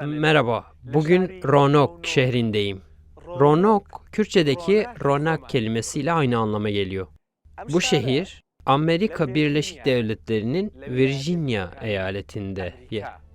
Merhaba, bugün Ronok şehrindeyim. Ronok, Kürtçedeki ronak kelimesiyle aynı anlama geliyor. Bu şehir, Amerika Birleşik Devletleri'nin Virginia eyaletinde. yer.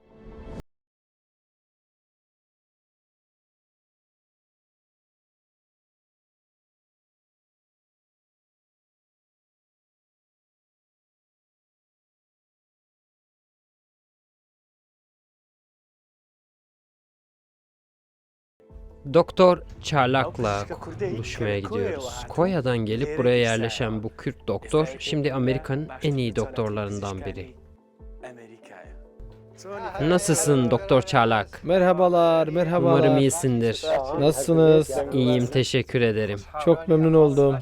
Doktor Çarlak'la buluşmaya gidiyoruz. Koya'dan gelip buraya yerleşen bu Kürt doktor, şimdi Amerika'nın en iyi doktorlarından biri. Nasılsın Doktor Çarlak? Merhabalar, merhabalar. Umarım iyisindir. Nasılsınız? İyiyim, teşekkür ederim. Çok memnun oldum.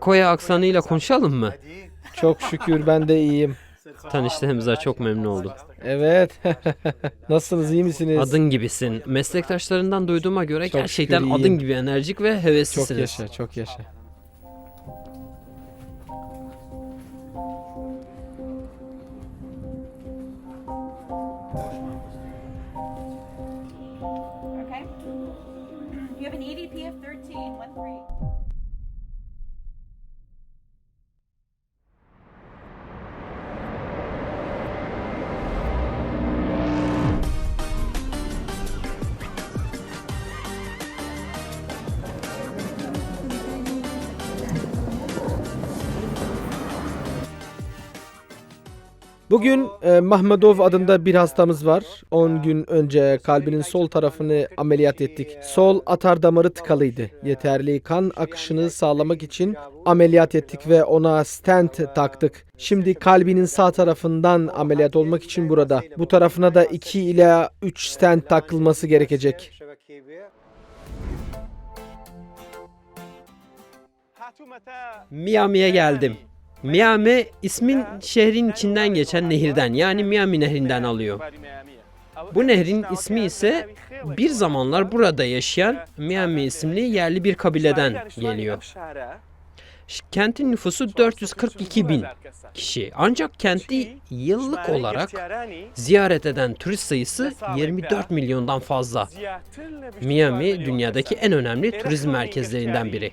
Koya aksanıyla konuşalım mı? Çok şükür ben de iyiyim. Tanıştığımıza çok memnun oldum. Evet. Nasılsınız, iyi misiniz? Adın gibisin. Meslektaşlarından duyduğuma göre Çok gerçekten şükür adın gibi enerjik ve Çok heveslisiniz. yaşa, çok yaşa. Okay. You have an EDP of 13, one three. Bugün e, Mahmedov adında bir hastamız var. 10 gün önce kalbinin sol tarafını ameliyat ettik. Sol atar damarı tıkalıydı. Yeterli kan akışını sağlamak için ameliyat ettik ve ona stent taktık. Şimdi kalbinin sağ tarafından ameliyat olmak için burada. Bu tarafına da 2 ila 3 stent takılması gerekecek. Miami'ye geldim. Miami ismin şehrin içinden geçen nehirden yani Miami nehrinden alıyor. Bu nehrin ismi ise bir zamanlar burada yaşayan Miami isimli yerli bir kabileden geliyor. Kentin nüfusu 442 bin kişi. Ancak kenti yıllık olarak ziyaret eden turist sayısı 24 milyondan fazla. Miami dünyadaki en önemli turizm merkezlerinden biri.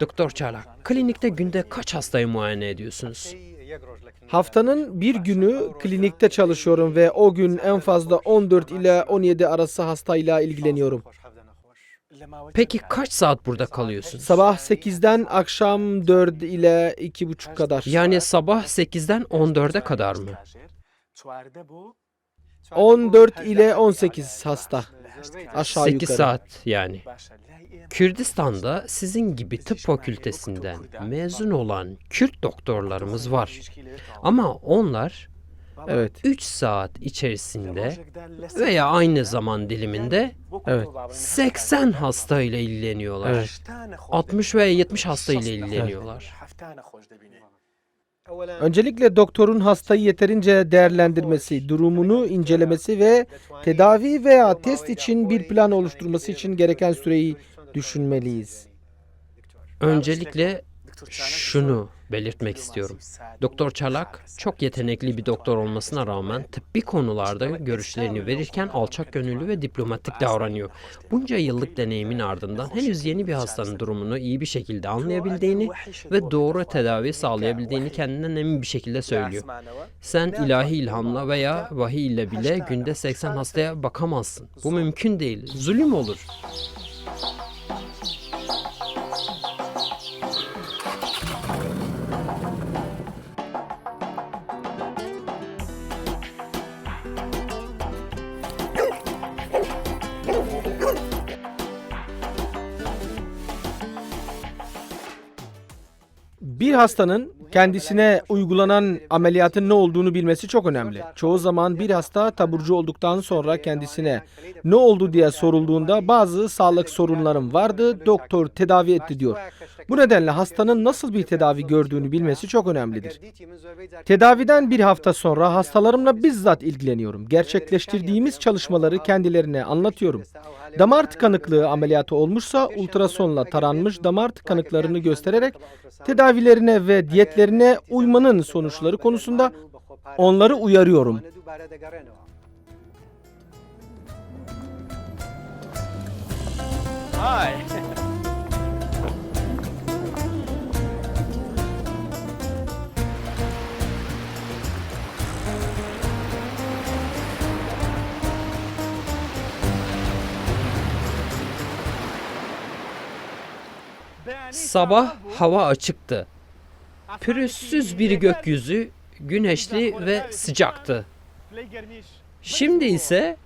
Doktor Çarlak, klinikte günde kaç hastayı muayene ediyorsunuz? Haftanın bir günü klinikte çalışıyorum ve o gün en fazla 14 ile 17 arası hastayla ilgileniyorum. Peki kaç saat burada kalıyorsunuz? Sabah 8'den akşam 4 ile 2.30 kadar. Yani sabah 8'den 14'e kadar mı? 14 ile 18 hasta. Aşağı 8 yukarı. saat yani. Kürdistan'da sizin gibi tıp fakültesinden mezun olan Kürt doktorlarımız var. Ama onlar Evet. 3 saat içerisinde veya aynı zaman diliminde Evet. 80 hasta ile ilgileniyorlar. Evet. 60 veya 70 hasta ile ilgileniyorlar. Öncelikle doktorun hastayı yeterince değerlendirmesi, durumunu incelemesi ve tedavi veya test için bir plan oluşturması için gereken süreyi düşünmeliyiz. Öncelikle şunu belirtmek istiyorum. Doktor Çarlak çok yetenekli bir doktor olmasına rağmen tıbbi konularda görüşlerini verirken alçak gönüllü ve diplomatik davranıyor. Bunca yıllık deneyimin ardından henüz yeni bir hastanın durumunu iyi bir şekilde anlayabildiğini ve doğru tedavi sağlayabildiğini kendinden emin bir şekilde söylüyor. Sen ilahi ilhamla veya vahiy ile bile günde 80 hastaya bakamazsın. Bu mümkün değil. Zulüm olur. Bir hastanın kendisine uygulanan ameliyatın ne olduğunu bilmesi çok önemli. Çoğu zaman bir hasta taburcu olduktan sonra kendisine ne oldu diye sorulduğunda bazı sağlık sorunlarım vardı, doktor tedavi etti diyor. Bu nedenle hastanın nasıl bir tedavi gördüğünü bilmesi çok önemlidir. Tedaviden bir hafta sonra hastalarımla bizzat ilgileniyorum. Gerçekleştirdiğimiz çalışmaları kendilerine anlatıyorum. Damar tıkanıklığı ameliyatı olmuşsa ultrasonla taranmış damar tıkanıklarını göstererek tedavilerine ve diyetlerine uymanın sonuçları konusunda onları uyarıyorum. Sabah hava açıktı. Pürüzsüz bir gökyüzü, güneşli ve sıcaktı. Şimdi ise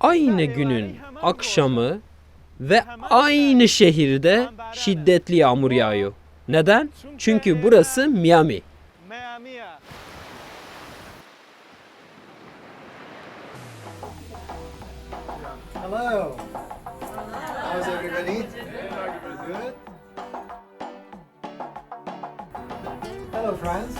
aynı günün akşamı ve aynı şehirde şiddetli yağmur yağıyor. Neden? Çünkü burası Miami. Hello. How's everybody? Good. Friends.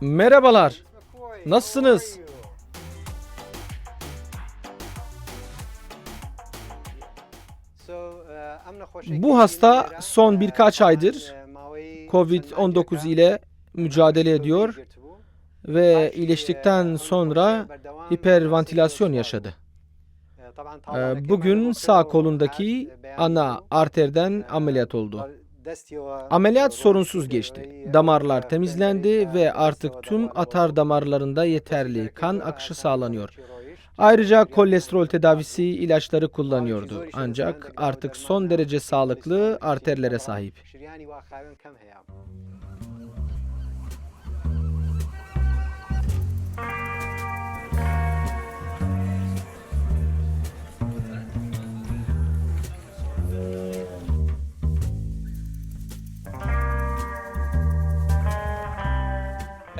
Merhabalar. Nasılsınız? Bu hasta son birkaç aydır COVID-19 ile mücadele ediyor ve iyileştikten sonra hiperventilasyon yaşadı. Ee, Bugün sağ kolundaki ana arterden ameliyat oldu. Ameliyat sorunsuz geçti. Damarlar temizlendi ve artık tüm atar damarlarında yeterli kan akışı sağlanıyor. Ayrıca kolesterol tedavisi ilaçları kullanıyordu. Ancak artık son derece sağlıklı arterlere sahip.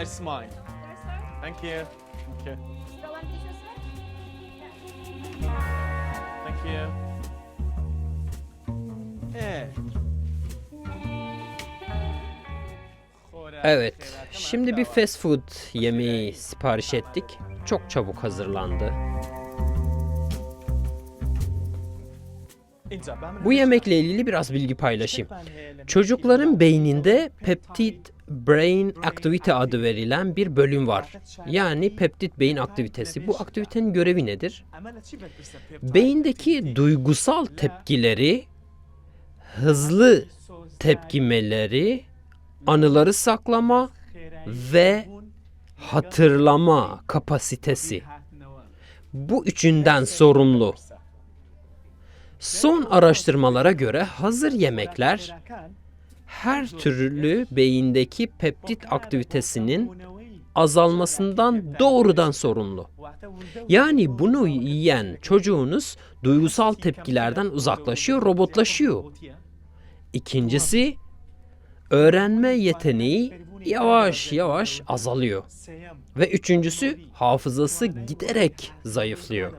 It's mine. Thank you. Thank you. Thank you. Evet, şimdi bir fast food yemeği sipariş ettik. Çok çabuk hazırlandı. Bu yemekle ilgili biraz bilgi paylaşayım. Çocukların beyninde peptit brain activity adı verilen bir bölüm var. Yani peptit beyin aktivitesi. Bu aktivitenin görevi nedir? Beyindeki duygusal tepkileri, hızlı tepkimeleri, anıları saklama ve hatırlama kapasitesi. Bu üçünden sorumlu. Son araştırmalara göre hazır yemekler her türlü beyindeki peptit aktivitesinin azalmasından doğrudan sorumlu. Yani bunu yiyen çocuğunuz duygusal tepkilerden uzaklaşıyor, robotlaşıyor. İkincisi, öğrenme yeteneği yavaş yavaş azalıyor. Ve üçüncüsü, hafızası giderek zayıflıyor.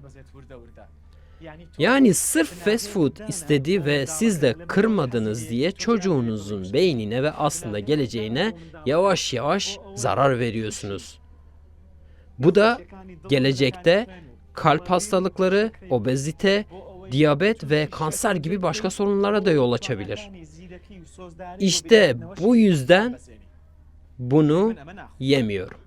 Yani sırf fast food istedi ve siz de kırmadınız diye çocuğunuzun beynine ve aslında geleceğine yavaş yavaş zarar veriyorsunuz. Bu da gelecekte kalp hastalıkları, obezite, diyabet ve kanser gibi başka sorunlara da yol açabilir. İşte bu yüzden bunu yemiyorum.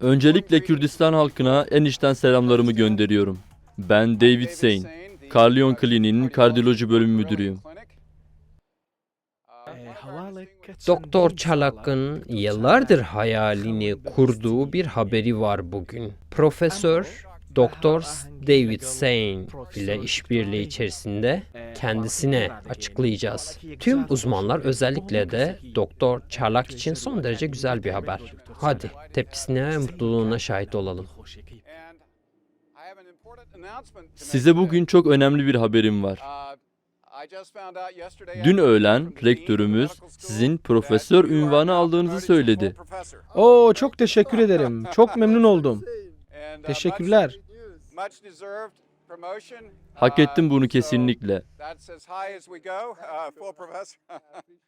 Öncelikle Kürdistan halkına en içten selamlarımı gönderiyorum. Ben David Sein, Carlion Kliniğinin kardiyoloji bölümü müdürüyüm. Doktor Çalak'ın yıllardır hayalini kurduğu bir haberi var bugün. Profesör Doktor David Sein ile işbirliği içerisinde kendisine açıklayacağız. Tüm uzmanlar özellikle de Doktor Çalak için son derece güzel bir haber. Hadi tepkisine ve mutluluğuna şahit olalım. Size bugün çok önemli bir haberim var. Dün öğlen rektörümüz sizin profesör ünvanı aldığınızı söyledi. Oo çok teşekkür ederim. Çok memnun oldum. Teşekkürler. Hak ettim bunu kesinlikle.